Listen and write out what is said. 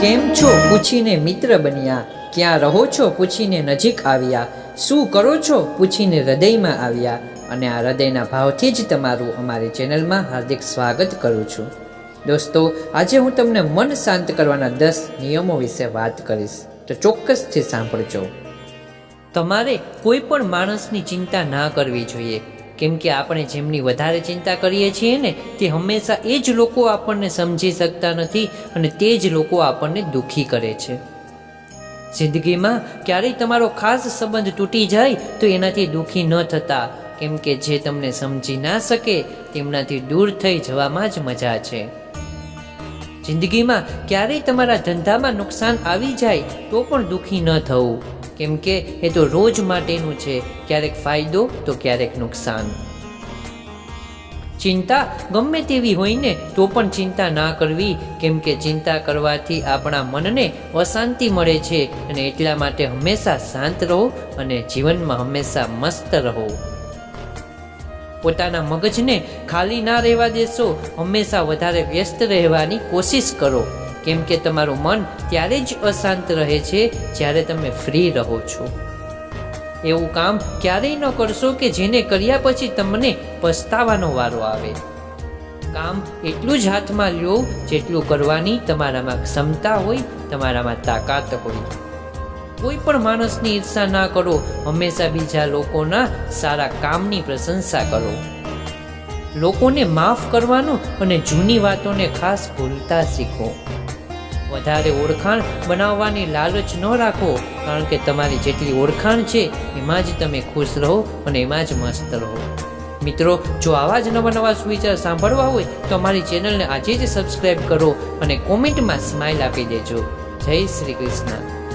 કેમ છો પૂછીને મિત્ર બન્યા? ક્યાં રહો છો પૂછીને નજીક આવ્યા? શું કરો છો પૂછીને હૃદયમાં આવ્યા? અને આ હૃદયના ભાવથી જ તમારું અમારી ચેનલમાં હાર્દિક સ્વાગત કરું છું. દોસ્તો, આજે હું તમને મન શાંત કરવાના દસ નિયમો વિશે વાત કરીશ. તો ચોક્કસથી સાંભળજો. તમારે કોઈ પણ માણસની ચિંતા ના કરવી જોઈએ. કેમ કે આપણે જેમની વધારે ચિંતા કરીએ છીએ ને, તે હંમેશા એ જ લોકો આપણને સમજી શકતા નથી અને તે જ લોકો આપણને દુઃખી કરે છે. જિંદગીમાં ક્યારેય તમારો ખાસ સંબંધ તૂટી જાય તો એનાથી દુઃખી ન થતા. કેમ કે જે તમને સમજી ના શકે, તેમનાથી દૂર થઈ જવામાં જ મજા છે. જિંદગીમાં ક્યારેય તમારા ધંધામાં નુકસાન આવી જાય તો પણ દુઃખી ન થવું. કેમ કે એ તો રોજ માટેનું છે. ક્યારેક ફાયદો, તો ક્યારેક નુકસાન. ચિંતા ગમે તેવી હોય ને, તો પણ ચિંતા ના કરવી. કેમ કે ચિંતા કરવાથી આપણા મનને અશાંતિ મળે છે અને એટલા માટે હંમેશા શાંત રહો અને જીવનમાં હંમેશા મસ્ત રહો. પોતાના મગજને ખાલી ના રહેવા દેશો, હંમેશા વધારે વ્યસ્ત રહેવાની કોશિશ કરો. કેમ કે તમારું મન ત્યારે જ અશાંત રહે છે જ્યારે તમે ફ્રી રહો છો. એવું કામ ક્યારેય ન કરશો કે જેને કર્યા પછી તમને પસ્તાવાનો વારો આવે. કામ એટલું જ હાથમાં લ્યો જેટલું કરવાની તમારામાં ક્ષમતા હોય, તમારામાં તાકાત હોય. કોઈ પણ માણસની ઈર્ષા ના કરો, હંમેશા બીજા લોકોના સારા કામની પ્રશંસા કરો. લોકોને માફ કરવાનું અને જૂની વાતોને ખાસ ભૂલતા શીખો. વધારે ઓળખાણ બનાવવાની લાલચ ન રાખો, કારણ કે તમારી જેટલી ઓળખાણ છે, એમાં જ તમે ખુશ રહો અને એમાં જ મસ્ત રહો. મિત્રો, જો આવા જ નવા નવા સુવિચાર સાંભળવા હોય, તો અમારી ચેનલને આજે જ સબસ્ક્રાઈબ કરો અને કોમેન્ટમાં સ્માઇલ આપી દેજો. જય શ્રી કૃષ્ણ.